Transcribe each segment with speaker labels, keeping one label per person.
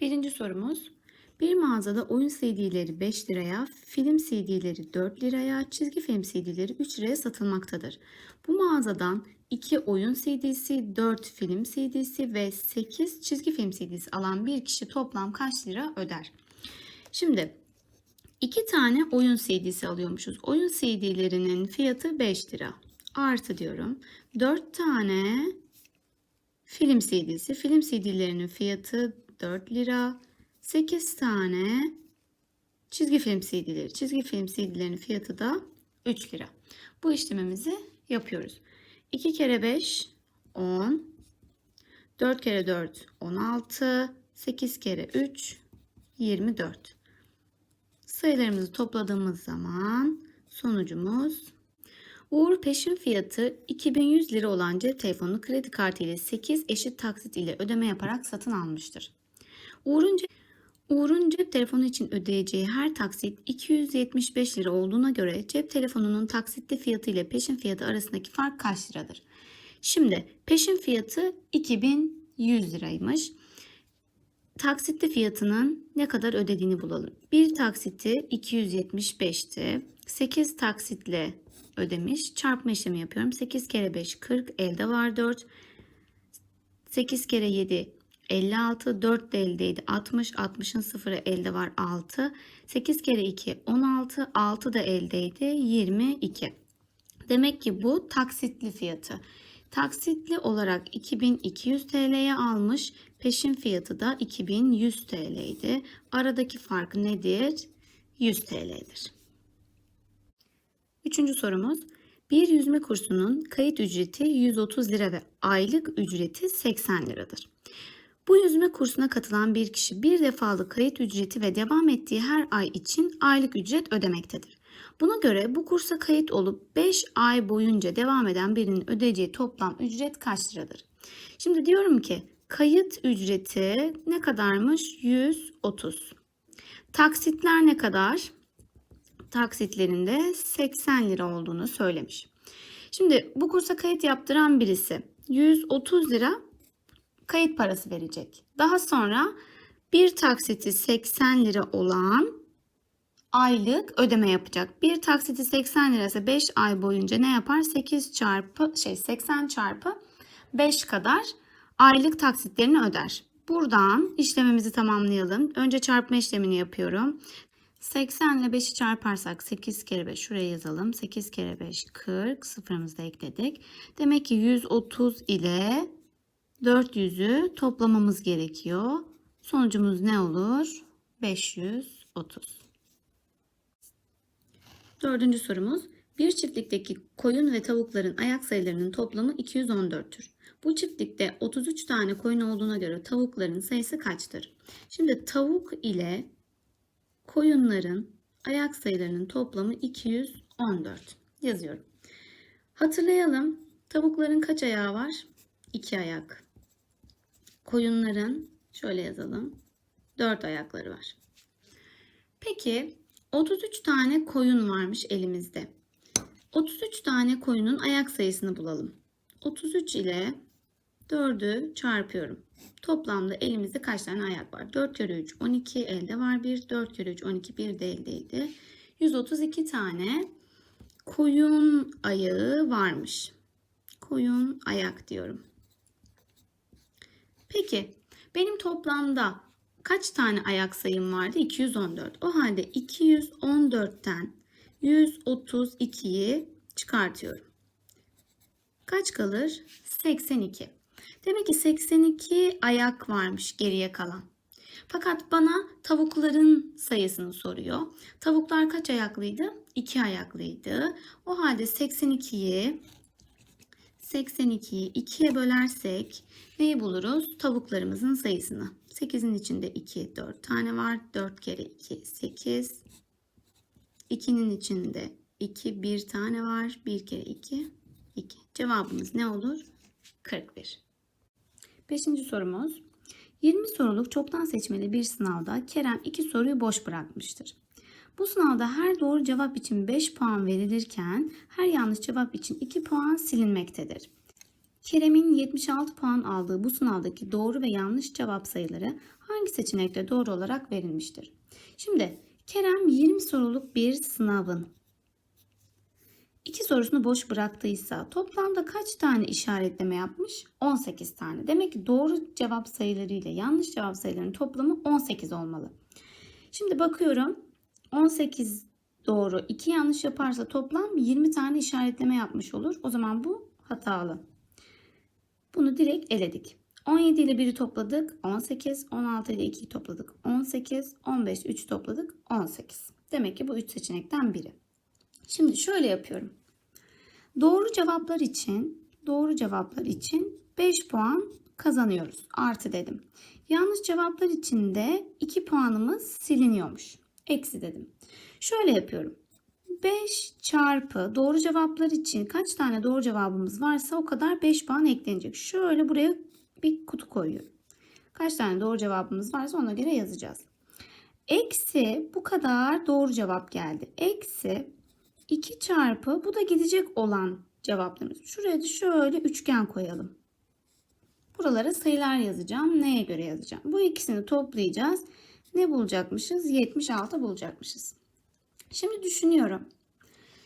Speaker 1: Birinci sorumuz. Bir mağazada oyun CD'leri 5 liraya, film CD'leri 4 liraya, çizgi film CD'leri 3 liraya satılmaktadır. Bu mağazadan 2 oyun CD'si, 4 film CD'si ve 8 çizgi film CD'si alan bir kişi toplam kaç lira öder? Şimdi 2 tane oyun CD'si alıyormuşuz. Oyun CD'lerinin fiyatı 5 lira. Artı diyorum. 4 tane film CD'si. Film CD'lerinin fiyatı 4 lira. 8 tane çizgi film CD'leri. Çizgi film CD'lerinin fiyatı da 3 lira. Bu işlemimizi yapıyoruz. 2 kere 5 10. 4 kere 4 16. 8 kere 3 24. Sayılarımızı topladığımız zaman sonucumuz Uğur peşin fiyatı 2100 lira olan cep telefonunu kredi kartı ile 8 eşit taksit ile ödeme yaparak satın almıştır. Uğur'un Uğur'un cep telefonu için ödeyeceği her taksit 275 lira olduğuna göre cep telefonunun taksitli fiyatı ile peşin fiyatı arasındaki fark kaç liradır? Şimdi peşin fiyatı 2100 liraymış. Taksitli fiyatının ne kadar ödediğini bulalım. Bir taksiti 275'ti. 8 taksitle ödemiş. Çarpma işlemi yapıyorum. 8 kere 5 40 elde var 4. 8 kere 7 56 4 de eldeydi. 60 60'ın sıfırı elde var 6 8 kere 2 16 6 da eldeydi 22 demek ki bu taksitli fiyatı. Taksitli olarak 2200 TL'ye almış peşin fiyatı da 2100 TL'ydi aradaki fark nedir? 100 TL'dir Üçüncü sorumuz. Bir yüzme kursunun kayıt ücreti 130 lira ve aylık ücreti 80 liradır. Bu yüzme kursuna katılan bir kişi bir defalık kayıt ücreti ve devam ettiği her ay için aylık ücret ödemektedir. Buna göre bu kursa kayıt olup 5 ay boyunca devam eden birinin ödeyeceği toplam ücret kaç liradır? Şimdi diyorum ki kayıt ücreti ne kadarmış? 130. Taksitler ne kadar? taksitlerinde 80 lira olduğunu söylemiş. Şimdi bu kursa kayıt yaptıran birisi 130 lira kayıt parası verecek. Daha sonra bir taksiti 80 lira olan aylık ödeme yapacak. Bir taksiti 80 lira ise 5 ay boyunca ne yapar? 8 çarpı şey 80 çarpı 5 kadar aylık taksitlerini öder. Buradan işlemimizi tamamlayalım. Önce çarpma işlemini yapıyorum. 80 ile 5'i çarparsak 8 kere 5 şuraya yazalım. 8 kere 5 40 sıfırımızı da ekledik. Demek ki 130 ile 400'ü toplamamız gerekiyor. Sonucumuz ne olur? 530. Dördüncü sorumuz. Bir çiftlikteki koyun ve tavukların ayak sayılarının toplamı 214'tür. Bu çiftlikte 33 tane koyun olduğuna göre tavukların sayısı kaçtır? Şimdi tavuk ile koyunların ayak sayılarının toplamı 214. Yazıyorum. Hatırlayalım. Tavukların kaç ayağı var? 2 ayak. Koyunların şöyle yazalım. 4 ayakları var. Peki 33 tane koyun varmış elimizde. 33 tane koyunun ayak sayısını bulalım. 33 ile 4'ü çarpıyorum. Toplamda elimizde kaç tane ayak var? 4 kere 3 12 elde var 1. 4 kere 3 12 1 de eldeydi. 132 tane koyun ayağı varmış. Koyun ayak diyorum. Peki benim toplamda kaç tane ayak sayım vardı? 214. O halde 214'ten 132'yi çıkartıyorum. Kaç kalır? 82. Demek ki 82 ayak varmış geriye kalan. Fakat bana tavukların sayısını soruyor. Tavuklar kaç ayaklıydı? 2 ayaklıydı. O halde 82'yi 82'yi 2'ye bölersek neyi buluruz? Tavuklarımızın sayısını. 8'in içinde 2, 4 tane var. 4 kere 2, 8. 2'nin içinde 2, 1 tane var. 1 kere 2, 2. Cevabımız ne olur? 41. Beşinci sorumuz. 20 soruluk çoktan seçmeli bir sınavda Kerem 2 soruyu boş bırakmıştır. Bu sınavda her doğru cevap için 5 puan verilirken her yanlış cevap için 2 puan silinmektedir. Kerem'in 76 puan aldığı bu sınavdaki doğru ve yanlış cevap sayıları hangi seçenekte doğru olarak verilmiştir? Şimdi Kerem 20 soruluk bir sınavın iki sorusunu boş bıraktıysa toplamda kaç tane işaretleme yapmış? 18 tane. Demek ki doğru cevap sayıları ile yanlış cevap sayılarının toplamı 18 olmalı. Şimdi bakıyorum 18 doğru 2 yanlış yaparsa toplam 20 tane işaretleme yapmış olur. O zaman bu hatalı. Bunu direkt eledik. 17 ile 1'i topladık 18, 16 ile 2'yi topladık 18, 15 3 topladık 18. Demek ki bu 3 seçenekten biri. Şimdi şöyle yapıyorum. Doğru cevaplar için doğru cevaplar için 5 puan kazanıyoruz. Artı dedim. Yanlış cevaplar için de 2 puanımız siliniyormuş. Eksi dedim. Şöyle yapıyorum. 5 çarpı doğru cevaplar için kaç tane doğru cevabımız varsa o kadar 5 puan eklenecek. Şöyle buraya bir kutu koyuyorum. Kaç tane doğru cevabımız varsa ona göre yazacağız. Eksi bu kadar doğru cevap geldi. Eksi 2 çarpı bu da gidecek olan cevaplarımız. Şuraya da şöyle üçgen koyalım. Buralara sayılar yazacağım. Neye göre yazacağım? Bu ikisini toplayacağız. Ne bulacakmışız? 76 bulacakmışız. Şimdi düşünüyorum.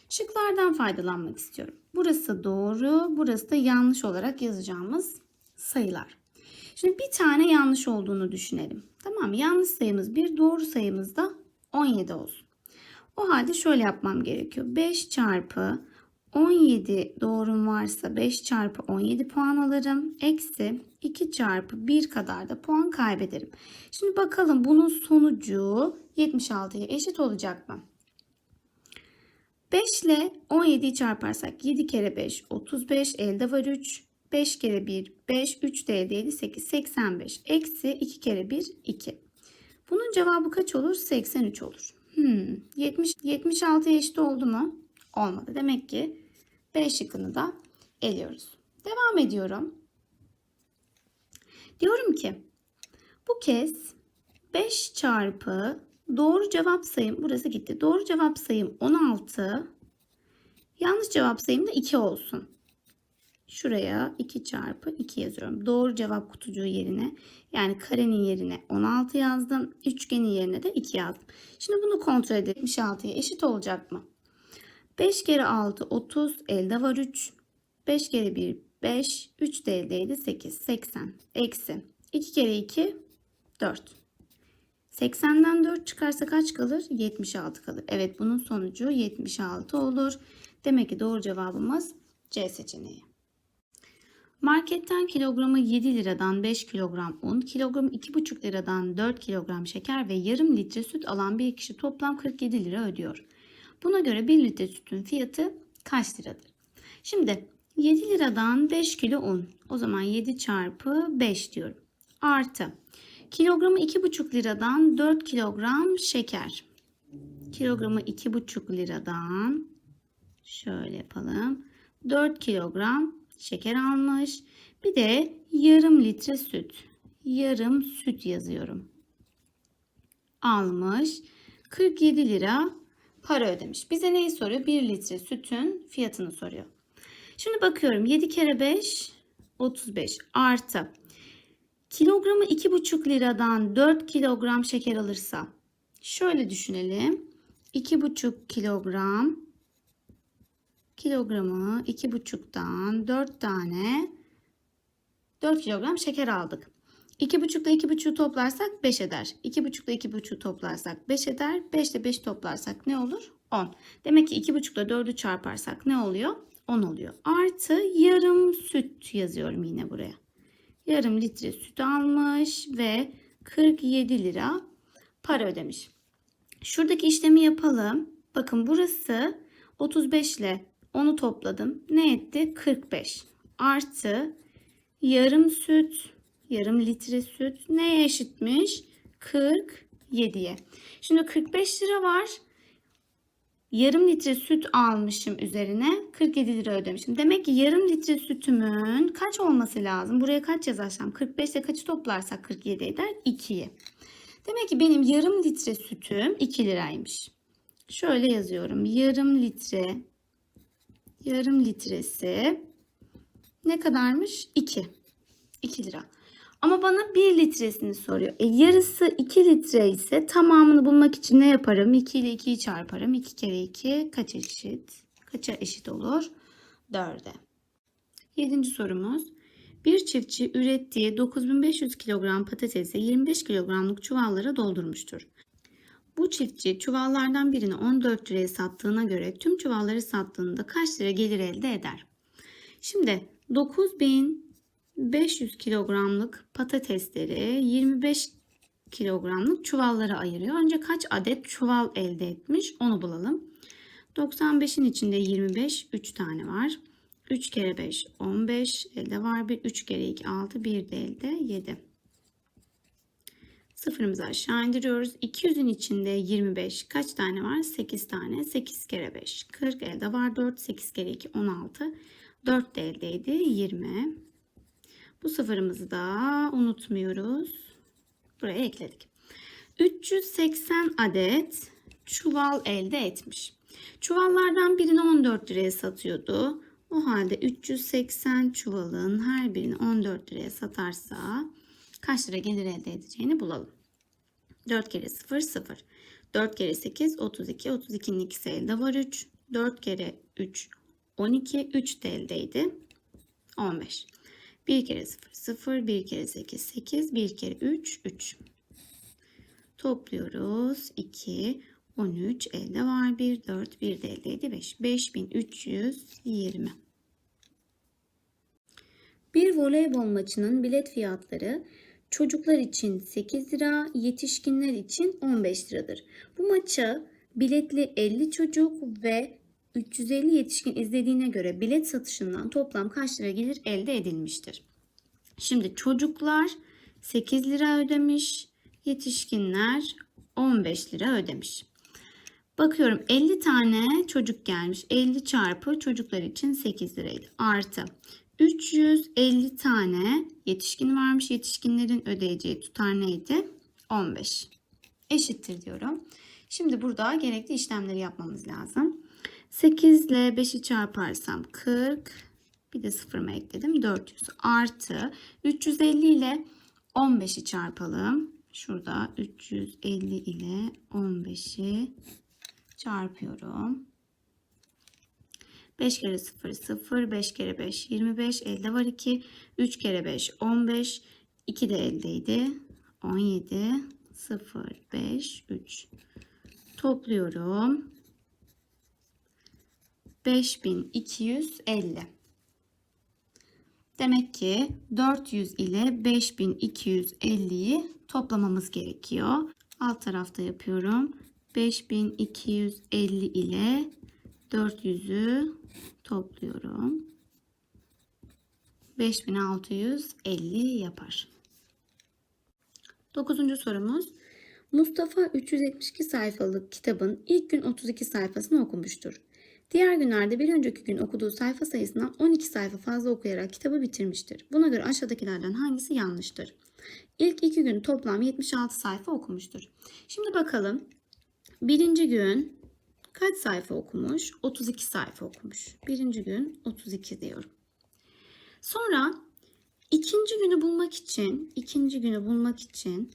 Speaker 1: Şıklardan faydalanmak istiyorum. Burası doğru, burası da yanlış olarak yazacağımız sayılar. Şimdi bir tane yanlış olduğunu düşünelim. Tamam mı? Yanlış sayımız 1, doğru sayımız da 17 olsun. O halde şöyle yapmam gerekiyor. 5 çarpı 17 doğrum varsa 5 çarpı 17 puan alırım. Eksi 2 çarpı 1 kadar da puan kaybederim. Şimdi bakalım bunun sonucu 76'ya eşit olacak mı? 5 ile 17'yi çarparsak 7 kere 5 35 elde var 3. 5 kere 1 5 3 de elde 7 8 85 eksi 2 kere 1 2. Bunun cevabı kaç olur? 83 olur. Hmm, 70 76'ya eşit oldu mu? Olmadı. Demek ki B şıkkını da eliyoruz. Devam ediyorum. Diyorum ki bu kez 5 çarpı doğru cevap sayım burası gitti. Doğru cevap sayım 16. Yanlış cevap sayım da 2 olsun. Şuraya 2 çarpı 2 yazıyorum. Doğru cevap kutucuğu yerine yani karenin yerine 16 yazdım. Üçgenin yerine de 2 yazdım. Şimdi bunu kontrol edelim. 76'ya eşit olacak mı? 5 kere 6 30 elde var 3. 5 kere 1 5 3 de eldeydi 8 80 eksi 2 kere 2 4. 80'den 4 çıkarsa kaç kalır? 76 kalır. Evet bunun sonucu 76 olur. Demek ki doğru cevabımız C seçeneği. Marketten kilogramı 7 liradan 5 kilogram un, kilogramı 2,5 liradan 4 kilogram şeker ve yarım litre süt alan bir kişi toplam 47 lira ödüyor. Buna göre 1 litre sütün fiyatı kaç liradır? Şimdi 7 liradan 5 kilo un. O zaman 7 çarpı 5 diyorum. Artı kilogramı 2,5 liradan 4 kilogram şeker. Kilogramı 2,5 liradan şöyle yapalım. 4 kilogram şeker almış. Bir de yarım litre süt. Yarım süt yazıyorum. Almış. 47 lira para ödemiş. Bize neyi soruyor? 1 litre sütün fiyatını soruyor. Şimdi bakıyorum 7 kere 5 35 artı kilogramı 2,5 liradan 4 kilogram şeker alırsa şöyle düşünelim. 2,5 kilogram kilogramı 2,5'tan 4 tane 4 kilogram şeker aldık. 2,5 ile 2,5'u toplarsak 5 eder. 2,5 ile 2,5'u toplarsak 5 eder. 5 ile 5 toplarsak ne olur? 10. Demek ki 2,5 ile 4'ü çarparsak ne oluyor? 10 oluyor. Artı yarım süt yazıyorum yine buraya. Yarım litre süt almış ve 47 lira para ödemiş. Şuradaki işlemi yapalım. Bakın burası 35 ile onu topladım. Ne etti? 45. Artı yarım süt, yarım litre süt neye eşitmiş? 47'ye. Şimdi 45 lira var. Yarım litre süt almışım üzerine 47 lira ödemişim. Demek ki yarım litre sütümün kaç olması lazım? Buraya kaç yazarsam 45 ile kaçı toplarsak 47 eder? 2'yi. Demek ki benim yarım litre sütüm 2 liraymış. Şöyle yazıyorum. Yarım litre yarım litresi Ne kadarmış? 2. 2 lira. Ama bana 1 litresini soruyor. E, yarısı 2 litre ise tamamını bulmak için ne yaparım? 2 ile 2'yi çarparım. 2 kere 2 kaç eşit? Kaça eşit olur? 4'e. Yedinci sorumuz. Bir çiftçi ürettiği 9500 kilogram patatesi 25 kilogramlık çuvallara doldurmuştur. Bu çiftçi çuvallardan birini 14 liraya sattığına göre tüm çuvalları sattığında kaç lira gelir elde eder? Şimdi 9500 kilogramlık patatesleri 25 kilogramlık çuvallara ayırıyor. Önce kaç adet çuval elde etmiş onu bulalım. 95'in içinde 25 3 tane var. 3 kere 5 15 elde var bir 3 kere 2 6 bir de elde 7. Sıfırımızı aşağı indiriyoruz. 200'ün içinde 25 kaç tane var? 8 tane. 8 kere 5 40 elde var 4 8 kere 2 16 4 de eldeydi 20. Bu sıfırımızı da unutmuyoruz. Buraya ekledik. 380 adet çuval elde etmiş. Çuvallardan birini 14 liraya satıyordu. O halde 380 çuvalın her birini 14 liraya satarsa kaç lira gelir elde edeceğini bulalım. 4 kere 0 0. 4 kere 8 32. 32'nin ikisi elde var 3. 4 kere 3 12. 3 de eldeydi. 15. 1 kere 0 0. 1 kere 8 8. 1 kere 3 3. Topluyoruz. 2 13 elde var 1 4 1 de eldeydi 5 5320 bir voleybol maçının bilet fiyatları çocuklar için 8 lira, yetişkinler için 15 liradır. Bu maça biletli 50 çocuk ve 350 yetişkin izlediğine göre bilet satışından toplam kaç lira gelir elde edilmiştir? Şimdi çocuklar 8 lira ödemiş, yetişkinler 15 lira ödemiş. Bakıyorum 50 tane çocuk gelmiş. 50 çarpı çocuklar için 8 liraydı. Artı 350 tane yetişkin varmış. Yetişkinlerin ödeyeceği tutar neydi? 15. Eşittir diyorum. Şimdi burada gerekli işlemleri yapmamız lazım. 8 ile 5'i çarparsam 40. Bir de sıfırımı ekledim. 400 artı 350 ile 15'i çarpalım. Şurada 350 ile 15'i çarpıyorum. 5 kere 0 0 5 kere 5 25 elde var 2 3 kere 5 15 2 de eldeydi 17 0 5 3 topluyorum 5250 Demek ki 400 ile 5250'yi toplamamız gerekiyor. Alt tarafta yapıyorum. 5250 ile 400'ü topluyorum. 5650 yapar. Dokuzuncu sorumuz. Mustafa 372 sayfalık kitabın ilk gün 32 sayfasını okumuştur. Diğer günlerde bir önceki gün okuduğu sayfa sayısından 12 sayfa fazla okuyarak kitabı bitirmiştir. Buna göre aşağıdakilerden hangisi yanlıştır? İlk iki gün toplam 76 sayfa okumuştur. Şimdi bakalım. Birinci gün kaç sayfa okumuş? 32 sayfa okumuş. Birinci gün 32 diyorum. Sonra ikinci günü bulmak için, ikinci günü bulmak için,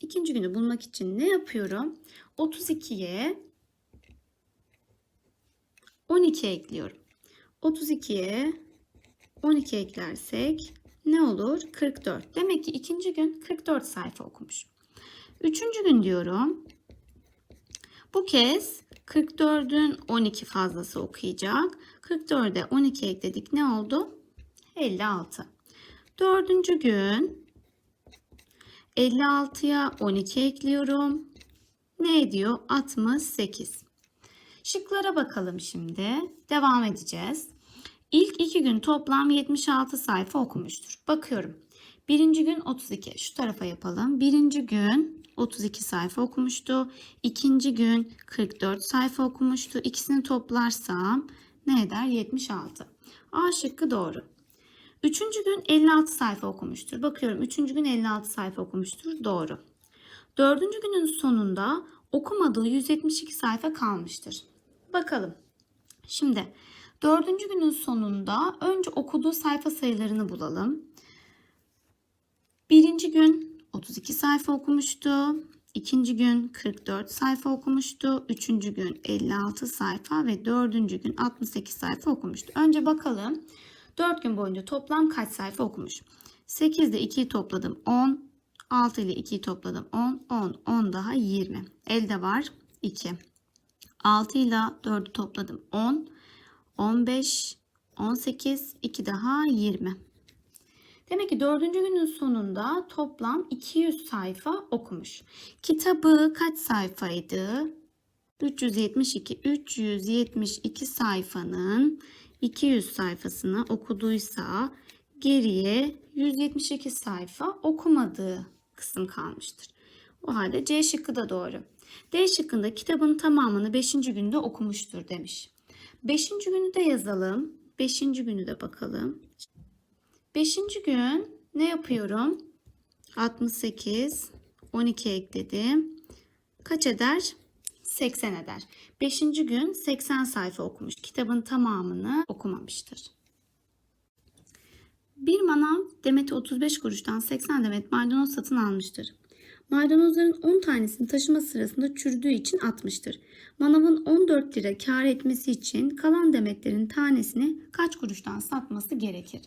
Speaker 1: ikinci günü bulmak için ne yapıyorum? 32'ye 12 ekliyorum. 32'ye 12 eklersek ne olur? 44. Demek ki ikinci gün 44 sayfa okumuş. Üçüncü gün diyorum. Bu kez 44'ün 12 fazlası okuyacak. 44'e 12 ekledik. Ne oldu? 56. Dördüncü gün 56'ya 12 ekliyorum. Ne ediyor? 68. Şıklara bakalım şimdi. Devam edeceğiz. İlk iki gün toplam 76 sayfa okumuştur. Bakıyorum. Birinci gün 32. Şu tarafa yapalım. Birinci gün 32 sayfa okumuştu. İkinci gün 44 sayfa okumuştu. İkisini toplarsam ne eder? 76. A şıkkı doğru. Üçüncü gün 56 sayfa okumuştur. Bakıyorum üçüncü gün 56 sayfa okumuştur. Doğru. Dördüncü günün sonunda okumadığı 172 sayfa kalmıştır. Bakalım. Şimdi Dördüncü günün sonunda önce okuduğu sayfa sayılarını bulalım. Birinci gün 32 sayfa okumuştu. İkinci gün 44 sayfa okumuştu. Üçüncü gün 56 sayfa ve dördüncü gün 68 sayfa okumuştu. Önce bakalım 4 gün boyunca toplam kaç sayfa okumuş? 8 ile 2'yi topladım 10. 6 ile 2'yi topladım 10. 10. 10 daha 20. Elde var 2. 6 ile 4'ü topladım 10. 15. 18. 2 daha 20. Demek ki dördüncü günün sonunda toplam 200 sayfa okumuş. Kitabı kaç sayfaydı? 372. 372 sayfanın 200 sayfasını okuduysa geriye 172 sayfa okumadığı kısım kalmıştır. O halde C şıkkı da doğru. D şıkkında kitabın tamamını 5. günde okumuştur demiş. 5. günü de yazalım. 5. günü de bakalım. Beşinci gün ne yapıyorum? 68, 12 ekledim. Kaç eder? 80 eder. Beşinci gün 80 sayfa okumuş. Kitabın tamamını okumamıştır. Bir manav demeti 35 kuruştan 80 demet maydanoz satın almıştır. Maydanozların 10 tanesini taşıma sırasında çürüdüğü için atmıştır. Manavın 14 lira kar etmesi için kalan demetlerin tanesini kaç kuruştan satması gerekir?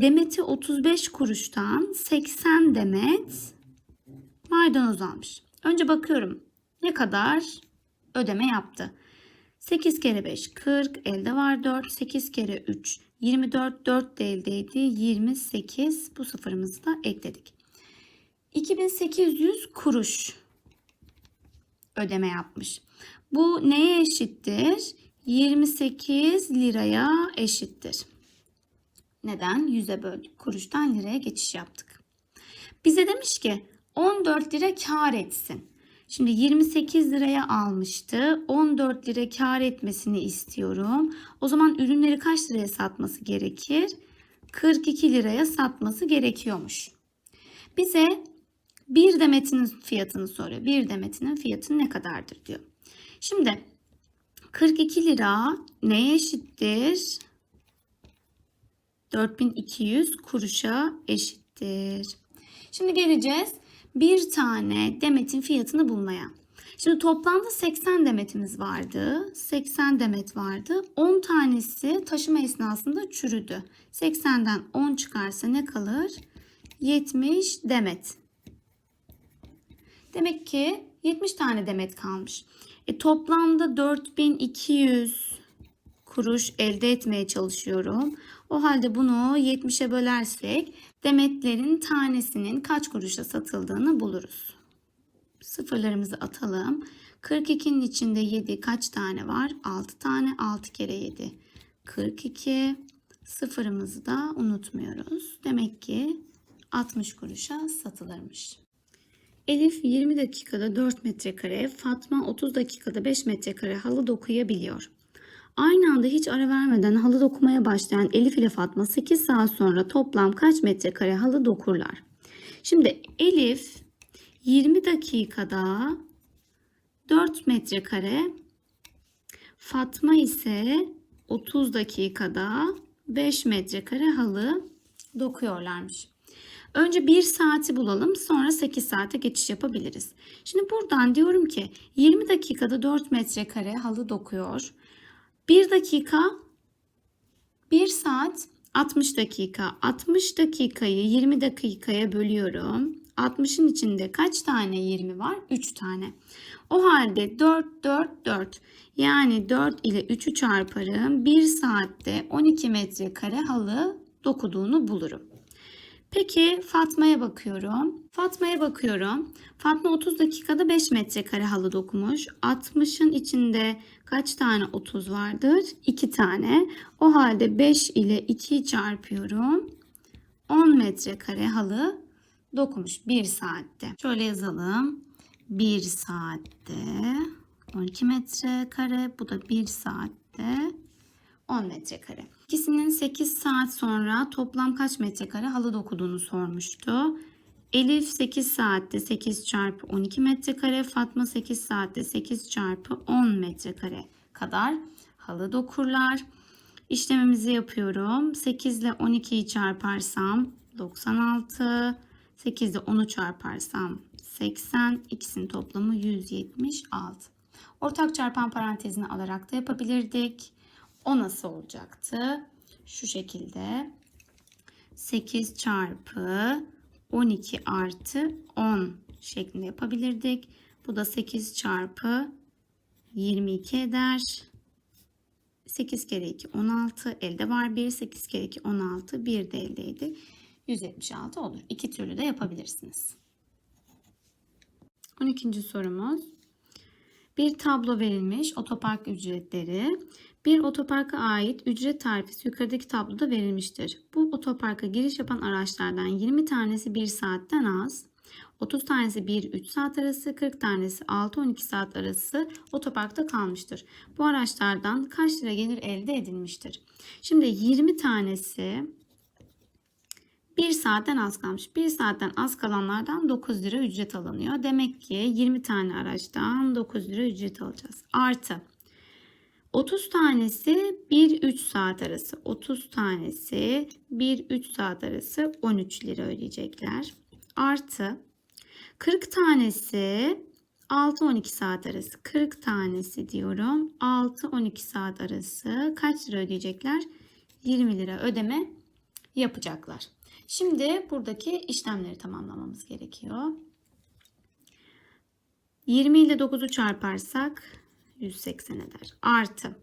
Speaker 1: Demeti 35 kuruştan 80 demet maydanoz almış. Önce bakıyorum ne kadar ödeme yaptı. 8 kere 5 40 elde var 4 8 kere 3 24 4 de eldeydi 28 bu sıfırımızı da ekledik. 2800 kuruş ödeme yapmış. Bu neye eşittir? 28 liraya eşittir. Neden? Yüze böldük. Kuruştan liraya geçiş yaptık. Bize demiş ki 14 lira kar etsin. Şimdi 28 liraya almıştı. 14 lira kar etmesini istiyorum. O zaman ürünleri kaç liraya satması gerekir? 42 liraya satması gerekiyormuş. Bize bir demetinin fiyatını soruyor. Bir demetinin fiyatı ne kadardır diyor. Şimdi 42 lira neye eşittir? 4200 kuruşa eşittir. Şimdi geleceğiz bir tane demetin fiyatını bulmaya. Şimdi toplamda 80 demetimiz vardı. 80 demet vardı. 10 tanesi taşıma esnasında çürüdü. 80'den 10 çıkarsa ne kalır? 70 demet. Demek ki 70 tane demet kalmış. E, toplamda 4200 kuruş elde etmeye çalışıyorum. O halde bunu 70'e bölersek demetlerin tanesinin kaç kuruşa satıldığını buluruz. Sıfırlarımızı atalım. 42'nin içinde 7 kaç tane var? 6 tane. 6 kere 7. 42. Sıfırımızı da unutmuyoruz. Demek ki 60 kuruşa satılırmış. Elif 20 dakikada 4 metrekare, Fatma 30 dakikada 5 metrekare halı dokuyabiliyor. Aynı anda hiç ara vermeden halı dokumaya başlayan Elif ile Fatma 8 saat sonra toplam kaç metrekare halı dokurlar? Şimdi Elif 20 dakikada 4 metrekare, Fatma ise 30 dakikada 5 metrekare halı dokuyorlarmış. Önce 1 saati bulalım sonra 8 saate geçiş yapabiliriz. Şimdi buradan diyorum ki 20 dakikada 4 metrekare halı dokuyor. 1 dakika 1 saat 60 dakika. 60 dakikayı 20 dakikaya bölüyorum. 60'ın içinde kaç tane 20 var? 3 tane. O halde 4 4 4. Yani 4 ile 3'ü çarparım. 1 saatte 12 metrekare halı dokuduğunu bulurum. Peki Fatma'ya bakıyorum. Fatma'ya bakıyorum. Fatma 30 dakikada 5 metrekare halı dokumuş. 60'ın içinde kaç tane 30 vardır? 2 tane. O halde 5 ile 2'yi çarpıyorum. 10 metrekare halı dokumuş 1 saatte. Şöyle yazalım. 1 saatte 12 metrekare. Bu da 1 saatte 10 metrekare. İkisinin 8 saat sonra toplam kaç metrekare halı dokuduğunu sormuştu. Elif 8 saatte 8 çarpı 12 metrekare, Fatma 8 saatte 8 çarpı 10 metrekare kadar halı dokurlar. İşlemimizi yapıyorum. 8 ile 12'yi çarparsam 96. 8 ile 10'u çarparsam 80. İkisinin toplamı 176. Ortak çarpan parantezini alarak da yapabilirdik. O nasıl olacaktı? Şu şekilde 8 çarpı 12 artı 10 şeklinde yapabilirdik. Bu da 8 çarpı 22 eder. 8 kere 2 16 elde var 1 8 kere 2 16 1 de eldeydi 176 olur. İki türlü de yapabilirsiniz. 12. sorumuz. Bir tablo verilmiş otopark ücretleri. Bir otoparka ait ücret tarifesi yukarıdaki tabloda verilmiştir. Bu otoparka giriş yapan araçlardan 20 tanesi 1 saatten az, 30 tanesi 1-3 saat arası, 40 tanesi 6-12 saat arası otoparkta kalmıştır. Bu araçlardan kaç lira gelir elde edilmiştir? Şimdi 20 tanesi 1 saatten az kalmış. 1 saatten az kalanlardan 9 lira ücret alınıyor. Demek ki 20 tane araçtan 9 lira ücret alacağız. Artı 30 tanesi 1-3 saat arası. 30 tanesi 1-3 saat arası 13 lira ödeyecekler. Artı 40 tanesi 6-12 saat arası. 40 tanesi diyorum. 6-12 saat arası kaç lira ödeyecekler? 20 lira ödeme yapacaklar. Şimdi buradaki işlemleri tamamlamamız gerekiyor. 20 ile 9'u çarparsak 180 eder. Artı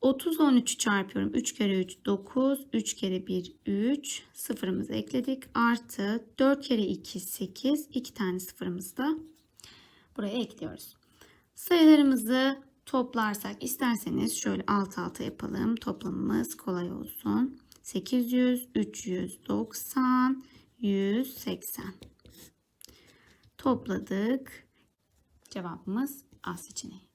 Speaker 1: 30 13'ü çarpıyorum. 3 kere 3 9. 3 kere 1 3. Sıfırımızı ekledik. Artı 4 kere 2 8. 2 tane sıfırımızı da buraya ekliyoruz. Sayılarımızı toplarsak isterseniz şöyle alt alta yapalım. Toplamımız kolay olsun. 800, 390, 180. Topladık. Cevabımız A seçeneği.